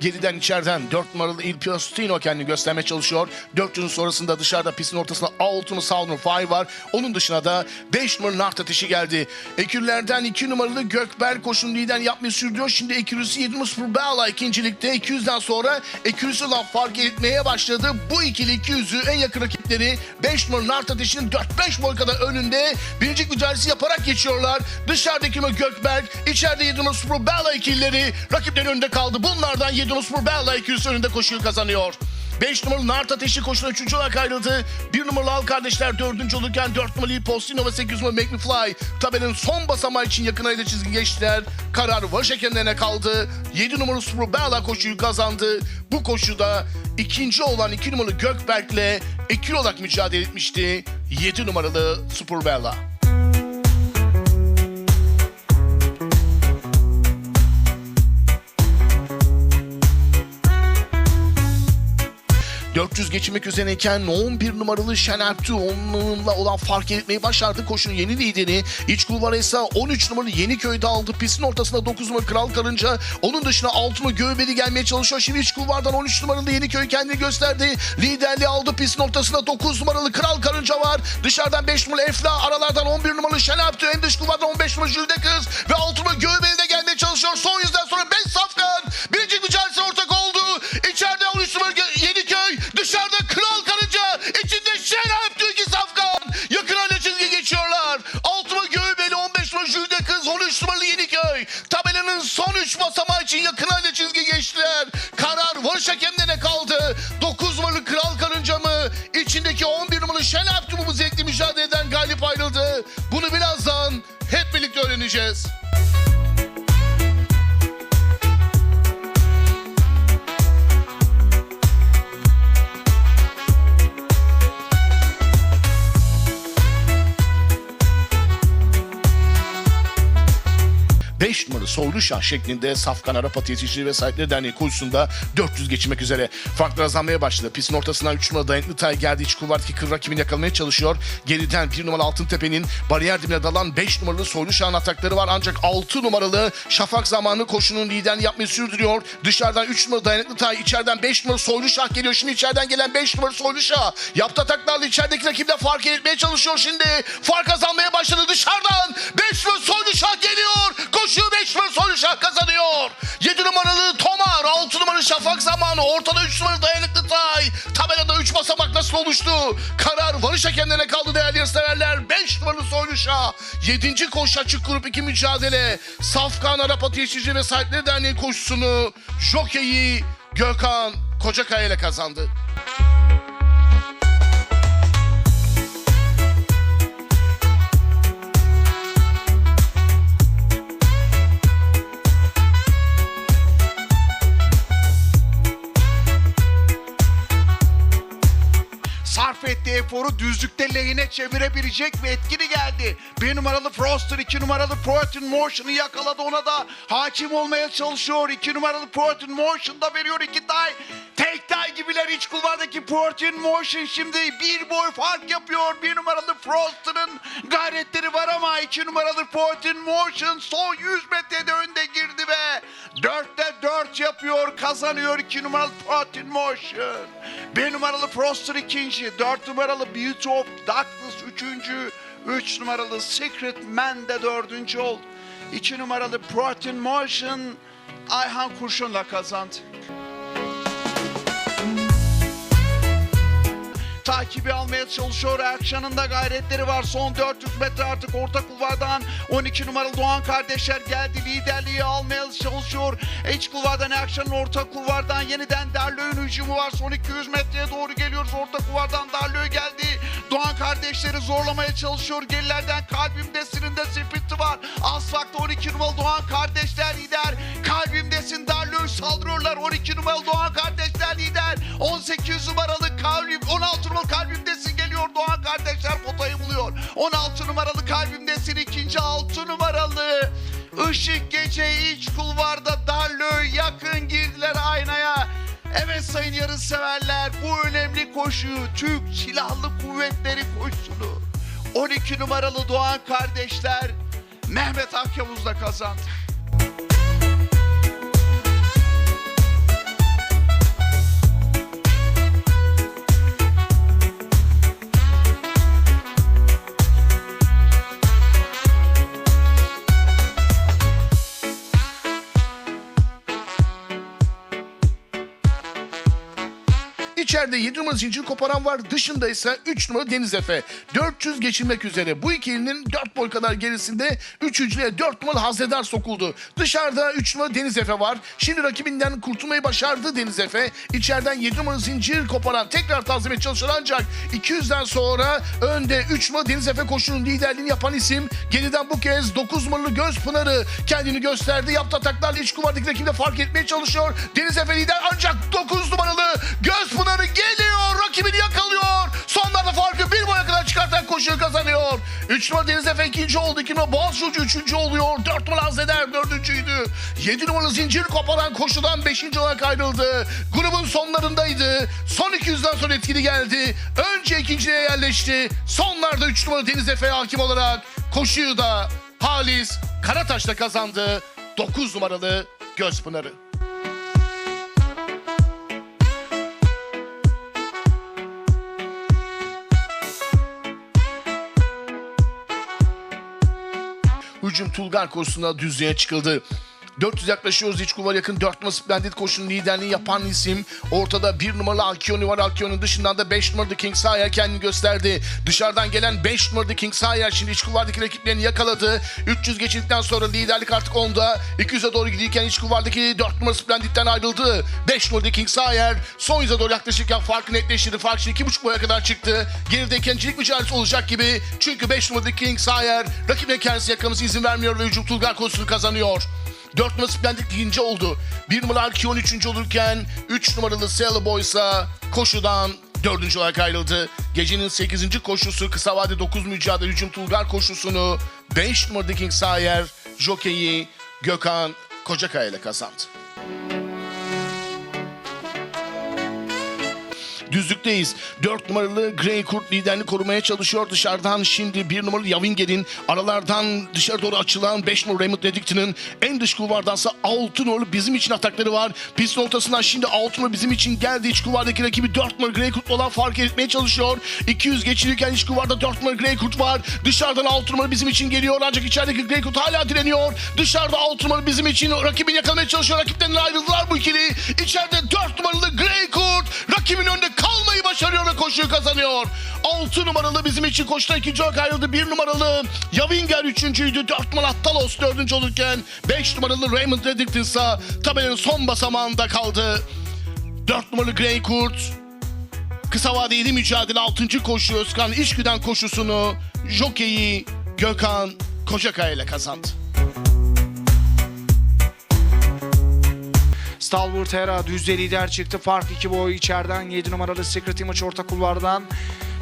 Geriden içeriden 4 numaralı Il Piostino kendini göstermeye çalışıyor. 400'ün sonrasında dışarıda pistin ortasında Altın Southern Fire var. Onun dışına da 5 numaralı Nart ateşi geldi. Ekürlerden 2 numaralı Gökberk koşun lider yapmayı sürdürüyor. Şimdi Ekürüsü 7 numaralı Bella ikincilikte 200'den sonra Ekürüsü ile fark etmeye başladı. Bu ikili 200'ü en yakın rakipleri 5 numaralı Nart ateşinin 4-5 boy kadar önünde birinci mücadelesi yaparak geçiyorlar. Dışarıdaki mi Gökberk, içeride 7 numaralı Bella ikilileri rakiplerin önünde kaldı. Bunlardan 7 numaralı Super Bella ikilisi önünde koşuyu kazanıyor. 5 numaralı Nart Ateşi koşuna 3. olarak ayrıldı. 1 numaralı Al Kardeşler 4. olurken 4 numaralı Postino ve 8 numaralı Make Me Fly tabelin son basamağı için yakın ayda çizgi geçtiler. Karar var kendilerine kaldı. 7 numaralı Super Bella koşuyu kazandı. Bu koşuda ikinci olan 2 numaralı Gökberk'le ikili olarak mücadele etmişti. 7 numaralı Super 400 geçmek üzereyken 11 numaralı Şenertü onunla olan fark etmeyi başardı. Koşunun yeni lideri iç kulvara ise 13 numaralı Yeniköy'de aldı. Pistin ortasında 9 numaralı Kral Karınca. Onun dışına 6 numaralı Göğbeli gelmeye çalışıyor. Şimdi iç kulvardan 13 numaralı Yeniköy kendini gösterdi. Liderliği aldı. Pistin ortasında 9 numaralı Kral Karınca var. Dışarıdan 5 numaralı Efla. Aralardan 11 numaralı Şenertü. En dış kulvardan 15 numaralı Jülde Kız. Ve 6 numaralı Göğbeli de gelmeye çalışıyor. Son yüzden sonra 5 Safkan. Birinci 5 numaralı Soylu şeklinde Safkan Arap Atı Yetiştirici ve Sahipleri Derneği koşusunda 400 geçmek üzere. Farklar azalmaya başladı. Pistin ortasından 3 numaralı Dayanıklı Tay geldi. İç kulvardaki kır rakibini yakalamaya çalışıyor. Geriden 1 numaralı Altıntepe'nin bariyer dibine dalan 5 numaralı Soylu atakları var. Ancak 6 numaralı Şafak zamanı koşunun liderini yapmayı sürdürüyor. Dışarıdan 3 numaralı Dayanıklı Tay, içeriden 5 numaralı Soylu geliyor. Şimdi içeriden gelen 5 numaralı Soylu. Yaptı ataklarla içerideki rakiple fark etmeye çalışıyor şimdi. Fark azalmaya başladı dışarıdan. 5 numaralı Soylu geliyor. Koşuyor 5 numaralı Soylu Şah kazanıyor. 7 numaralı Tomar, 6 numaralı Şafak zamanı. Ortada 3 numaralı Dayanıklı Tay. Tabelada 3 basamak nasıl oluştu? Karar varış hakemlerine kaldı değerli yarışseverler. 5 numaralı Soylu Şah. 7. koş açık grup 2 mücadele. Safkan Arap Atı Yetiştirici ve Sahipleri Derneği koşusunu jokeyi Gökhan Kocakaya ile kazandı. Ettiği eforu düzlükte lehine çevirebilecek bir etkili geldi. Bir numaralı Froster, iki numaralı Protein Motion'ı yakaladı. Ona da hakim olmaya çalışıyor. İki numaralı Protein Motion da veriyor iki tay. Tek tay gibiler iç kulvardaki Protein Motion şimdi bir boy fark yapıyor. Bir numaralı Froster'ın gayretleri var ama iki numaralı Protein Motion son 100 metrede önde girdi ve dörtte dört yapıyor. Kazanıyor iki numaralı Protein Motion. Bir numaralı Froster ikinci. Dört numaralı Beauty of Darkness üçüncü. Üç numaralı Secret Man de dördüncü oldu. İki numaralı Protein Motion Ayhan Kurşun'la kazandı. Takibi almaya çalışıyor. Akşan'ın da gayretleri var. Son 400 metre artık orta kulvardan 12 numaralı Doğan kardeşler geldi. Liderliği almaya çalışıyor. İç kulvardan Akşan'ın orta kulvardan yeniden Derlö'nün hücumu var. Son 200 metreye doğru geliyoruz. Orta kulvardan Derlö geldi. Doğan kardeşleri zorlamaya çalışıyor. Gerilerden kalbimdesin de sprinti var. Asfakta 12 numaralı Doğan kardeşler lider. Kalbimdesin Derlö saldırıyorlar. 12 numaralı Doğan kardeşler lider. 18 numaralı kalbim 16 numaralı kalbimdesin geliyor Doğan kardeşler potayı buluyor. 16 numaralı kalbimdesin ikinci 6 numaralı Işık gece iç kulvarda Evet sayın yarışseverler bu önemli koşuyu Türk Silahlı Kuvvetleri koşusunu 12 numaralı Doğan kardeşler Mehmet Akyavuz'da kazandı. İçeride 7 numaralı zincir koparan var. Dışında ise 3 numaralı Deniz Efe. 400 geçilmek üzere. Bu ikilinin 4 boy kadar gerisinde 3. ile 4 numaralı Haznedar sokuldu. Dışarıda 3 numaralı Deniz Efe var. Şimdi rakibinden kurtulmayı başardı Deniz Efe. İçeriden 7 numaralı zincir koparan tekrar tazminat çalışıyor ancak 200'den sonra önde 3 numaralı Deniz Efe koşunun liderliğini yapan isim. Geriden bu kez 9 numaralı Göz Pınarı kendini gösterdi. Yaptı ataklarla iç kuvardaki rakibi fark etmeye çalışıyor. Deniz Efe lider ancak 9 numaralı 3 numaralı Deniz Efe ikinci oldu. 2 numaralı Boğaz Çocuğu üçüncü oluyor. 4 numaralı Hazreder dördüncüydü. 7 numaralı zincir koparan koşudan 5. olarak ayrıldı. Grubun sonlarındaydı. Son 200'den sonra etkili geldi. Önce ikinciliğe yerleşti. Sonlarda 3 numaralı Deniz Efe hakim olarak koşuyu da Halis Karataş'ta kazandı. 9 numaralı Gözpınar'ı. Hücum Tulgar koşusuna düzlüğe çıkıldı. 400 yaklaşıyoruz iç kuvar yakın 4 numaralı Splendid koşunun liderliğini yapan isim. Ortada 1 numaralı Alkioni var. Alkioni'nin dışından da 5 numaralı King Sayer kendini gösterdi. Dışarıdan gelen 5 numaralı King Sayer şimdi iç kuvardaki rakiplerini yakaladı. 300 geçildikten sonra liderlik artık onda. 200'e doğru giderken iç kuvardaki 4 numaralı Splendid'den ayrıldı. 5 numaralı King Sayer son yüze doğru yaklaşırken farkı netleştirdi. Fark şimdi 2,5 boya kadar çıktı. Geride ikincilik mücadelesi olacak gibi. Çünkü 5 numaralı King Sayer rakibine kendisi yakalaması izin vermiyor ve hücum Tulgar konusunu kazanıyor. 4 numaralı Splendid ikinci oldu. 1 numaralı Alkion üçüncü olurken 3 numaralı Sailor Boy ise koşudan dördüncü olarak ayrıldı. Gecenin 8. koşusu kısa vade 9 mücadele hücum Tulgar koşusunu 5 numaralı King Sayer, jokeyi Gökhan Kocakaya ile kazandı. Düzlükteyiz. 4 numaralı Grey Kurt liderini korumaya çalışıyor. Dışarıdan şimdi 1 numaralı Yavinger'in aralardan dışarı doğru açılan 5 numaralı Raymond Reddickton'ın en dış kulvardansa 6 numaralı bizim için atakları var. Pistin ortasından şimdi 6 numaralı bizim için geldi. İç kuvardaki rakibi 4 numaralı Grey Kurt'la olan fark etmeye çalışıyor. 200 geçilirken iç kuvarda 4 numaralı Grey Kurt var. Dışarıdan 6 numaralı bizim için geliyor. Ancak içerideki Grey Kurt hala direniyor. Dışarıda 6 numaralı bizim için rakibini yakalamaya çalışıyor. Rakiplerinden ayrıldılar bu ikili. İçeride 4 numaralı Grey Kurt rakibin önünde kalmayı başarıyor ve koşuyu kazanıyor. 6 numaralı bizim için koşuda ikinci olarak ayrıldı. 1 numaralı Yavinger üçüncüydü. 4 numaralı Talos dördüncü olurken 5 numaralı Raymond Reddington ise tabelanın son basamağında kaldı. 4 numaralı Grey Kurt kısa vadeli mücadele 6. koşu Özkan İşgüden koşusunu jokeyi Gökhan Kocakaya ile kazandı. Stalwart Hera düzde lider çıktı. Fark 2 boy içeriden 7 numaralı Secret Image orta kulvardan.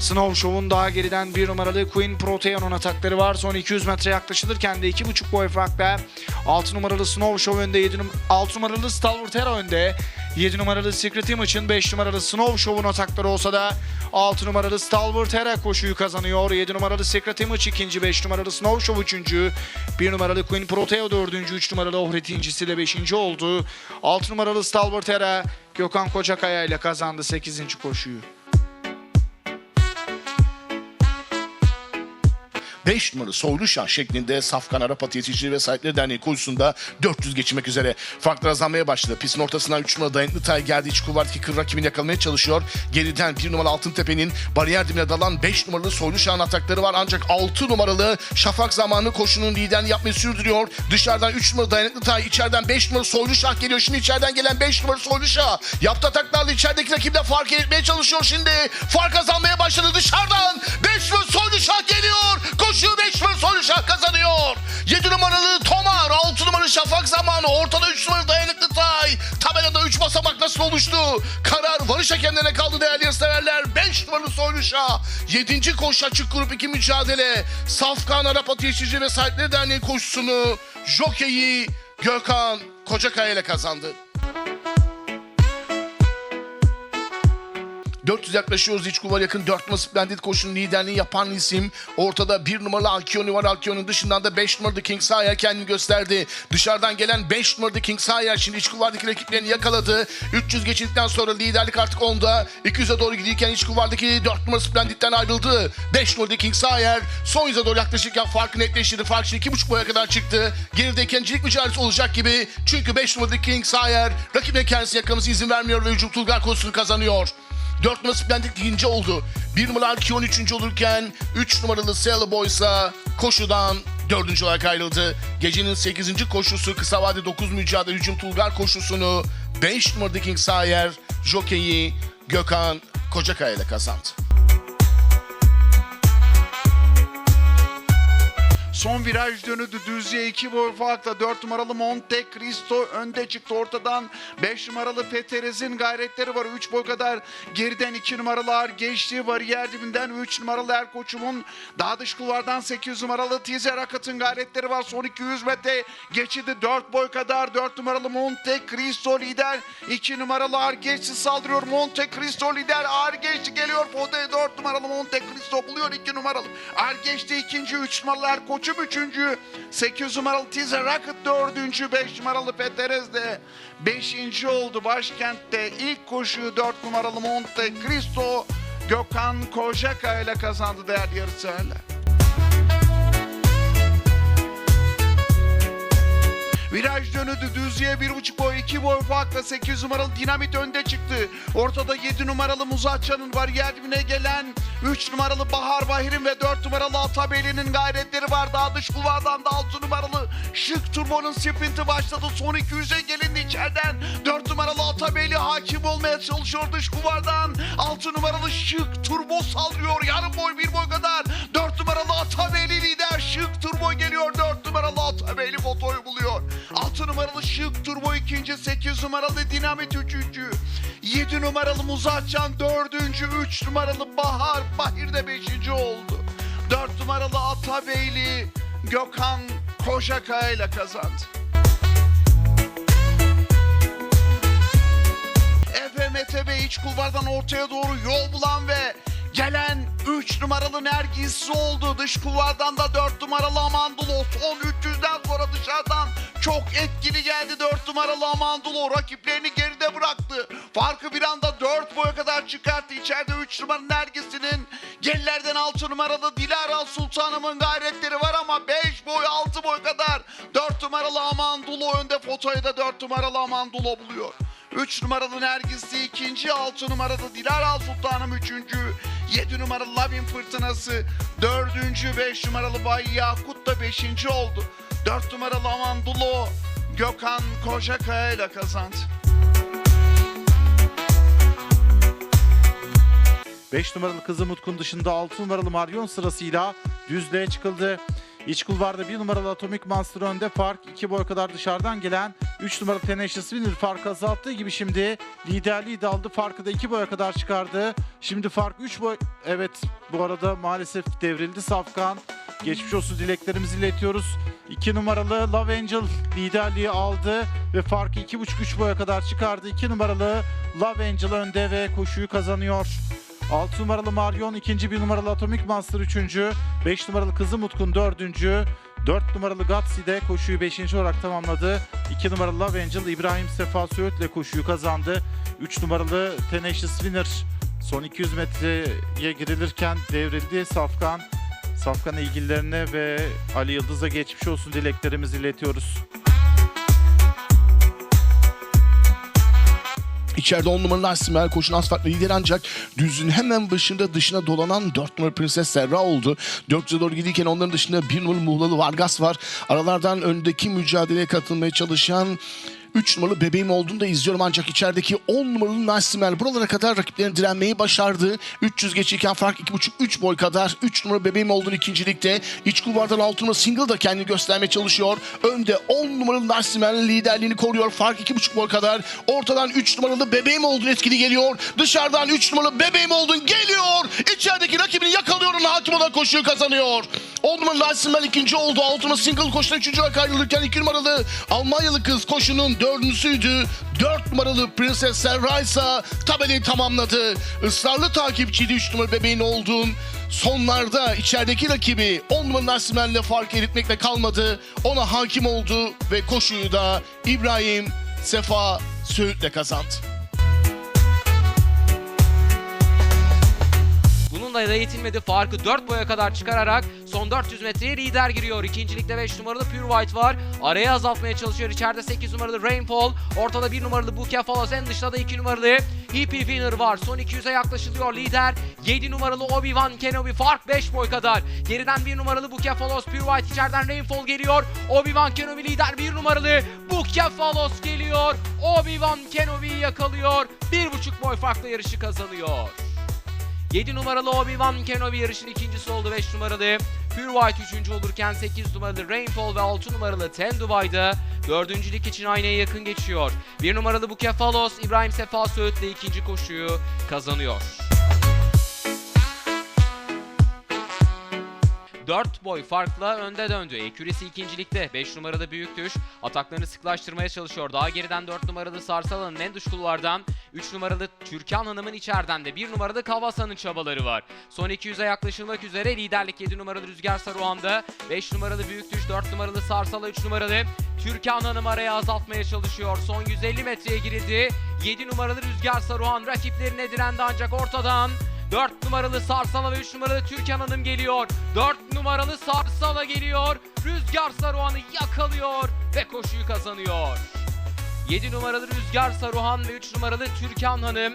Snow Show'un daha geriden 1 numaralı Queen Protean'ın atakları var. Son 200 metre yaklaşılırken de 2,5 boy farkla 6 numaralı Snow Show önde 7 num 6 numaralı Stalwart Hera önde. 7 numaralı Secret Image'ın 5 numaralı Snow Show'un atakları olsa da 6 numaralı Stalwart Hera koşuyu kazanıyor. 7 numaralı Secret Image ikinci, 5 numaralı Snow Show üçüncü, 1 numaralı Queen Proteo dördüncü, 3 numaralı Ohret incisi de 5. oldu. 6 numaralı Stalwart Hera Gökhan Kocakaya ile kazandı 8. koşuyu. 5 numaralı Soylu Şah şeklinde Safkan Arap Atı ve Sahipleri Derneği koşusunda 400 geçirmek üzere. Farklar azalmaya başladı. Pistin ortasından 3 numaralı Dayanıklı Tay geldi. İç kuvardaki kır rakibini yakalamaya çalışıyor. Geriden 1 numaralı Altıntepe'nin bariyer dibine dalan 5 numaralı Soylu Şah'ın atakları var. Ancak 6 numaralı Şafak zamanı koşunun liderini yapmayı sürdürüyor. Dışarıdan 3 numaralı Dayanıklı Tay, içeriden 5 numaralı Soylu Şah geliyor. Şimdi içeriden gelen 5 numaralı Soylu Şah. Yaptı ataklarla içerideki rakiple fark etmeye çalışıyor şimdi. Fark azalmaya başladı dışarıdan. 5 numaralı Soylu Şah geliyor. Koşuyor 5 numaralı Soylu Şah kazanıyor. 7 numaralı Tomar, 6 numaralı Şafak zamanı. Ortada 3 numaralı Dayanıklı Tay. Tabelada 3 basamak nasıl oluştu? Karar varış hakemlerine kaldı değerli yarışseverler. 5 numaralı Soylu Şah. 7. koşu açık grup 2 mücadele. Safkan Arap Atı Yetiştirici ve Sahipleri Derneği koşusunu jokeyi Gökhan Kocakaya ile kazandı. 400 yaklaşıyoruz iç kuvar yakın 4 numaralı Splendid koşunun liderliğini yapan isim. Ortada 1 numaralı Alkioni var. Alkioni'nin dışından da 5 numaralı King Sayer kendini gösterdi. Dışarıdan gelen 5 numaralı King Sayer şimdi iç kuvardaki rakiplerini yakaladı. 300 geçildikten sonra liderlik artık onda. 200'e doğru giderken iç kuvardaki 4 numaralı Splendid'den ayrıldı. 5 numaralı King Sayer son yüze doğru yaklaşırken farkı netleştirdi. Fark şimdi 2,5 boya kadar çıktı. Geride ikincilik mücadelesi olacak gibi. Çünkü 5 numaralı King Sayer rakibine kendisi yakalaması izin vermiyor ve hücum Tulgar konusunu kazanıyor. 4 numaralı Splendid ikinci oldu. 1 numaralı Kion üçüncü olurken 3 numaralı Sailor Boy ise koşudan dördüncü olarak ayrıldı. Gecenin 8. koşusu kısa vade 9 mücadele hücum Tulgar koşusunu 5 numaralı King Sayer jokeyi Gökhan Kocakaya ile kazandı. Son viraj dönüdü düzlüğe 2 boy farkla. 4 numaralı Monte Cristo önde çıktı ortadan. 5 numaralı Peterez'in gayretleri var. 3 boy kadar geriden 2 numaralar geçti. Bariyer dibinden 3 numaralı Erkoç'umun daha dış kulvardan 8 numaralı Tizer Akat'ın gayretleri var. Son 200 metre geçidi. 4 boy kadar 4 numaralı Monte Cristo lider. 2 numaralı Argeç'i saldırıyor. Monte Cristo lider. Argeç geliyor. Fode 4 numaralı Monte Cristo buluyor. 2 numaralı Argeç'te ikinci 3 numaralı Erkoç'um üçüncü 8 numaralı Tizer Akıt dördüncü 5 numaralı Peterez de 5. oldu başkentte ilk koşuyu 4 numaralı Monte Cristo Gökhan Kojaka ile kazandı değerli yarışseverler. Viraj dönüdü düzlüğe bir buçuk boy iki boy farkla 8 numaralı dinamit önde çıktı. Ortada 7 numaralı Muzatça'nın bariyer dibine gelen 3 numaralı Bahar Bahir'in ve 4 numaralı Atabeli'nin gayretleri var. Daha dış kulvardan da 6 numaralı Şık Turbo'nun sprinti başladı. Son 200'e gelindi içeriden. 4 numaralı Atabeli hakim olmaya çalışıyor dış kulvardan. 6 numaralı Şık Turbo saldırıyor. Yarım boy bir boy kadar. 4 numaralı Atabeli lider. Şık Turbo geliyor. 4 numaralı Atabeli fotoyu buluyor. 6 numaralı Şık Turbo ikinci. 8 numaralı Dinamit üçüncü. 7 numaralı Muzatcan dördüncü. 3 numaralı Bahar Bahir de beşinci oldu. 4 numaralı Atabeyli Gökhan Kojaka ile kazandı. FMTB iç kulvardan ortaya doğru yol bulan ve gelen 3 numaralı Nergis oldu. Dış kulvardan da 4 numaralı Amandulo son 300'den sonra dışarıdan çok etkili geldi 4 numaralı Amandulo. Rakiplerini geride bıraktı. Farkı bir anda 4 boya kadar çıkarttı. İçeride 3 numaralı Nergis'inin gerilerden 6 numaralı Dilara Sultanım'ın gayretleri var ama 5 boy 6 boy kadar 4 numaralı Amandulo önde fotoyu da 4 numaralı Amandulo buluyor. 3 numaralı Nergis'i ikinci, 6 numaralı Dilara Sultanım üçüncü, 7 numaralı Lavin Fırtınası dördüncü, 5 numaralı Bay Yakut da beşinci oldu. 4 numaralı Amandulo Gökhan Kocakaya ile kazandı. 5 numaralı Kızım Utkun dışında 6 numaralı Marion sırasıyla düzlüğe çıkıldı. İç kulvarda 1 numaralı Atomic Monster önde fark 2 boy kadar dışarıdan gelen 3 numaralı Tenacious Winner farkı azalttığı gibi şimdi liderliği de aldı. Farkı da 2 boya kadar çıkardı. Şimdi fark 3 boy... Evet bu arada maalesef devrildi Safkan. Geçmiş olsun dileklerimizi iletiyoruz. 2 numaralı Love Angel liderliği aldı ve farkı 2,5-3 boya kadar çıkardı. 2 numaralı Love Angel önde ve koşuyu kazanıyor. 6 numaralı Marion, ikinci 1 numaralı Atomic Monster üçüncü, 5 numaralı Kızım Utkun dördüncü, 4 numaralı Gatsi de koşuyu 5. olarak tamamladı. 2 numaralı Love Angel İbrahim Sefa Söğüt ile koşuyu kazandı. 3 numaralı Tenacious Winner son 200 metreye girilirken devrildi. Safkan Safkan ilgililerine ve Ali Yıldız'a geçmiş olsun dileklerimizi iletiyoruz. İçeride 10 numaralı Asimel koşun asfaltla lider ancak düzün hemen başında dışına dolanan 4 numaralı Prenses Serra oldu. 400'e doğru giderken onların dışında 1 numaralı Muğlalı Vargas var. Aralardan öndeki mücadeleye katılmaya çalışan 3 numaralı bebeğim olduğunu da izliyorum ancak içerideki 10 numaralı Nasimel buralara kadar rakiplerini direnmeyi başardı. 300 geçirken fark 2,5-3 boy kadar 3 numara bebeğim olduğunu ikincilikte. İç kulvardan 6 numara single da kendini göstermeye çalışıyor. Önde 10 numaralı Nasimel liderliğini koruyor. Fark 2,5 boy kadar. Ortadan 3 numaralı bebeğim olduğunu etkili geliyor. Dışarıdan 3 numaralı bebeğim olduğunu geliyor. İçerideki rakibini yakalıyor. Hakim olan koşuyu kazanıyor. 10 numaralı Nasimel ikinci oldu. 6 numara single koşuda 3. olarak ayrılırken 2 numaralı Almanyalı kız koşunun dördüncüsüydü. 4 numaralı Prenses Serra tabelayı tamamladı. Israrlı takipçiydi 3 numaralı bebeğin olduğun. Sonlarda içerideki rakibi 10 numaralı Nasimen'le fark eritmekle kalmadı. Ona hakim oldu ve koşuyu da İbrahim Sefa Söğüt'le kazandı. Bununla da yetinmedi. Farkı 4 boya kadar çıkararak son 400 metreye lider giriyor. İkincilikte 5 numaralı Pure White var. Araya azaltmaya çalışıyor. İçeride 8 numaralı Rainfall. Ortada 1 numaralı Bouquet Follows. En dışta da 2 numaralı Hippie Winner var. Son 200'e yaklaşılıyor lider. 7 numaralı Obi-Wan Kenobi fark 5 boy kadar. Geriden 1 numaralı Bukefalos Pure White içeriden Rainfall geliyor. Obi-Wan Kenobi lider 1 numaralı Bukefalos geliyor. Obi-Wan Kenobi'yi yakalıyor. 1,5 boy farkla yarışı kazanıyor. 7 numaralı Obi-Wan Kenobi yarışın ikincisi oldu 5 numaralı. Pure White 3. olurken 8 numaralı Rainfall ve 6 numaralı Ten Dubai'da dördüncülük için aynaya yakın geçiyor. 1 numaralı Bukefalos İbrahim Sefa Söğüt'le ikinci koşuyu kazanıyor. 4 boy farkla önde döndü. Ekürisi ikincilikte. 5 numaralı büyük düş. Ataklarını sıklaştırmaya çalışıyor. Daha geriden 4 numaralı Sarsalan'ın en dış kulvardan. 3 numaralı Türkan Hanım'ın içeriden de 1 numaralı Kavasa'nın çabaları var. Son 200'e yaklaşılmak üzere liderlik 7 numaralı Rüzgar Saruhan'da. 5 numaralı büyük düş, 4 numaralı Sarsala, 3 numaralı Türkan Hanım araya azaltmaya çalışıyor. Son 150 metreye girildi. 7 numaralı Rüzgar Saruhan rakiplerine direndi ancak ortadan 4 numaralı Sarsala ve 3 numaralı Türkan Hanım geliyor. 4 numaralı Sarsala geliyor. Rüzgar Saruhan'ı yakalıyor ve koşuyu kazanıyor. 7 numaralı Rüzgar Saruhan ve 3 numaralı Türkan Hanım.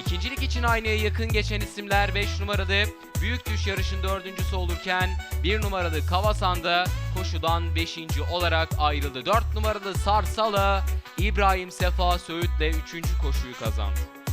İkincilik için aynaya yakın geçen isimler 5 numaralı Büyük Düş yarışın dördüncüsü olurken 1 numaralı Kavasan'da koşudan 5. olarak ayrıldı. 4 numaralı Sarsala İbrahim Sefa Söğüt'le 3. koşuyu kazandı.